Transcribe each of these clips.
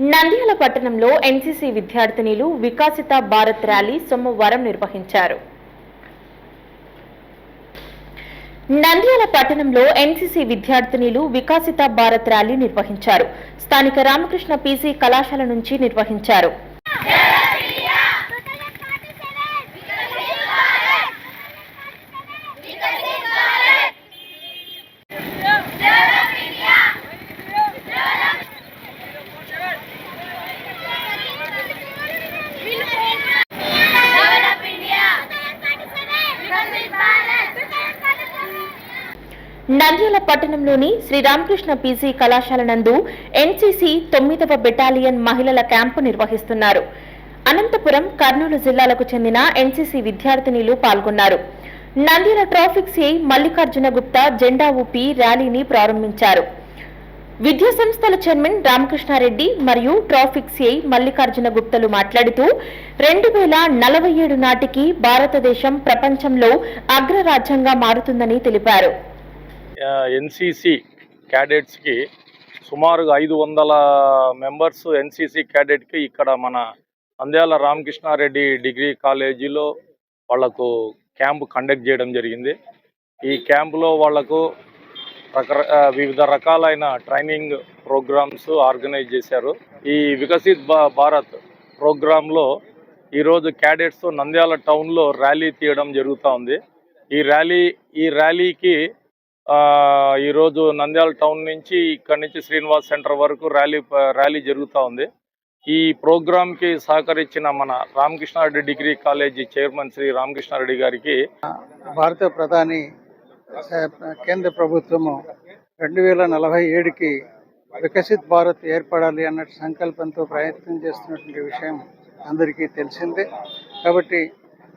నంద్యాల పట్టణంలో ఎన్సీసీ విద్యార్థినిలు వికాసిత భారత్ ర్యాలీ సోమవారం నిర్వహించారు. నంద్యాల పట్టణంలో ఎన్సీసీ విద్యార్థినిలు వికాసిత భారత్ ర్యాలీ నిర్వహించారు. స్థానిక రామకృష్ణ పీసీ కళాశాల నుంచి నిర్వహించారు. నంద్యాల పట్టణంలోని శ్రీరామకృష్ణ పీజీ కళాశాల నందు ఎన్సీసీ తొమ్మిదవ బెటాలియన్ మహిళల క్యాంపు నిర్వహిస్తున్నారు. అనంతపురం కర్నూలు జిల్లాలకు చెందిన ఎన్సీసీ విద్యార్థినిలు పాల్గొన్నారు. నంద్యాల ట్రాఫిక్ సిఐ మల్లికార్జున గుప్తా జెండా ఊపి ర్యాలీని ప్రారంభించారు. విద్యా సంస్థల చైర్మన్ రామకృష్ణారెడ్డి మరియు ట్రాఫిక్ సిఐ మల్లికార్జున గుప్తలు మాట్లాడుతూ రెండు వేల నలభై ఏడు నాటికి భారతదేశం ప్రపంచంలో అగ్రరాజ్యంగా మారుతుందని తెలిపారు. ఎన్సీసీ క్యాడెట్స్కి సుమారుగా ఐదు వందల మెంబర్స్ ఎన్సీసీ క్యాడెట్కి ఇక్కడ మన అంద్యాల రామకృష్ణారెడ్డి డిగ్రీ కాలేజీలో వాళ్ళకు క్యాంప్ కండక్ట్ చేయడం జరిగింది. ఈ క్యాంపులో వాళ్ళకు రక వివిధ రకాలైన ట్రైనింగ్ ప్రోగ్రామ్స్ ఆర్గనైజ్ చేశారు. ఈ వికసిత్ భారత్ ప్రోగ్రాంలో ఈరోజు క్యాడెట్స్ నంద్యాల టౌన్లో ర్యాలీ తీయడం జరుగుతూ ఉంది. ఈ ర్యాలీ ఈ ర్యాలీకి ఈరోజు నంద్యాల టౌన్ నుంచి ఇక్కడి నుంచి శ్రీనివాస్ సెంటర్ వరకు ర్యాలీ ర్యాలీ జరుగుతూ ఉంది. ఈ ప్రోగ్రాంకి సహకరించిన మన Ramakrishna Reddy degree college chairman Shri Ramakrishna Reddy గారికి భారత ప్రధాని కేంద్ర ప్రభుత్వము రెండు వేల నలభై ఏడుకి వికసిత్ భారత్ ఏర్పడాలి అన్న సంకల్పంతో ప్రయత్నం చేస్తున్నటువంటి విషయం అందరికీ తెలిసిందే. కాబట్టి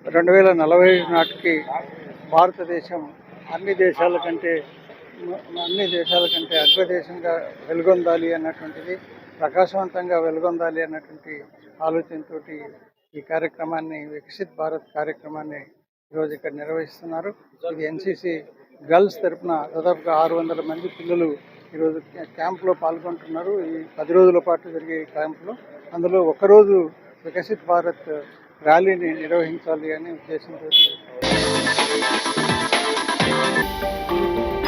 రెండు వేల నలభై నాటికి భారతదేశం అన్ని దేశాల కంటే అన్ని దేశాల కంటే అగ్రదేశంగా వెలుగొందాలి అన్నటువంటిది ప్రకాశవంతంగా వెలుగొందాలి అన్నటువంటి ఆలోచనతో ఈ కార్యక్రమాన్ని వికసిత్ భారత్ కార్యక్రమాన్ని ఈరోజు ఇక్కడ నిర్వహిస్తున్నారు. ఇది ఎన్సీసీ గర్ల్స్ తరఫున దాదాపుగా ఆరు వందల మంది పిల్లలు ఈరోజు క్యాంప్లో పాల్గొంటున్నారు. ఈ పది రోజుల పాటు జరిగే క్యాంప్లో అందులో ఒకరోజు వికసిత్ భారత్ ర్యాలీని నిర్వహించాలి అనే ఉద్దేశంతో